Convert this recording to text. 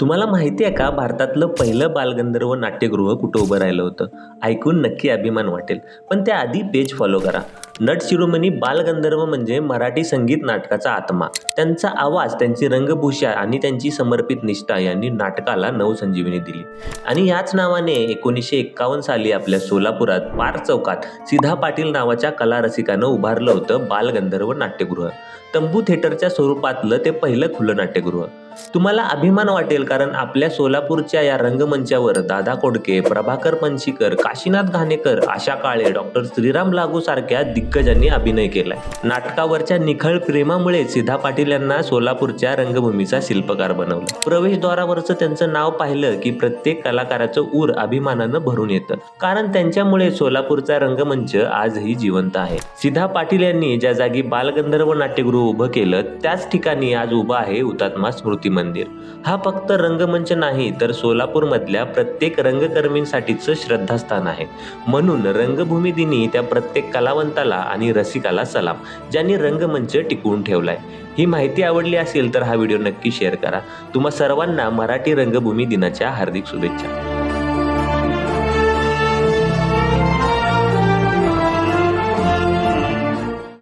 तुम्हाला माहिती आहे का भारतातलं पहिलं बालगंधर्व नाट्यगृह कुठं उभं राहिलं होतं? ऐकून नक्की अभिमान वाटेल. पण त्याआधी पेज फॉलो करा. नट शिरोमणी बालगंधर्व म्हणजे मराठी संगीत नाटकाचा आत्मा. त्यांचा आवाज त्यांची रंगभूषा आणि त्यांची समर्पित निष्ठा यांनी नाटकाला नवसंजीवनी दिली. आणि याच नावाने एकोणीसशे एक्कावन्न साली आपल्या सोलापुरात पार चौकात सिधा पाटील नावाच्या कला रसिकानं उभारलं होतं बालगंधर्व नाट्यगृह. तंबू थिएटरच्या स्वरूपातलं ते पहिलं खुलं नाट्यगृह. तुम्हाला अभिमान वाटेल कारण आपल्या सोलापूरच्या या रंगमंचावर दादा कोडके प्रभाकर पंशीकर काशीनाथ घाणेकर आशा काळे डॉक्टर श्रीराम लागू सारख्या दिग्गजांनी अभिनय केलाय. नाटकावरच्या निखळ प्रेमामुळे सिधा पाटील यांना सोलापूरच्या रंगभूमीचा शिल्पकार बनवलं. प्रवेशद्वारावरचं त्यांचं नाव पाहिलं की प्रत्येक कलाकाराचं ऊर अभिमानानं भरून येतं. कारण त्यांच्यामुळे सोलापूरचा रंगमंच आजही जिवंत आहे. सिधा पाटील यांनी ज्या जागी बालगंधर्व नाट्यगृह उभं केलं त्याच ठिकाणी आज उभं आहे हुतात्मा स्मृती मंदिर. हा फक्त रंगमंच नाही तर सोलापूरमधल्या प्रत्येक रंगकर्मींसाठीचं श्रद्धास्थान आहे. म्हणून रंगभूमी दिनी त्या प्रत्येक कलावंताला आणि रसिकाला सलाम ज्यांनी रंगमंच टिकवून ठेवलाय. ही माहिती आवडली असेल तर हा व्हिडिओ नक्की शेअर करा. तुम्हा सर्वांना मराठी रंगभूमी दिनाच्या हार्दिक शुभेच्छा.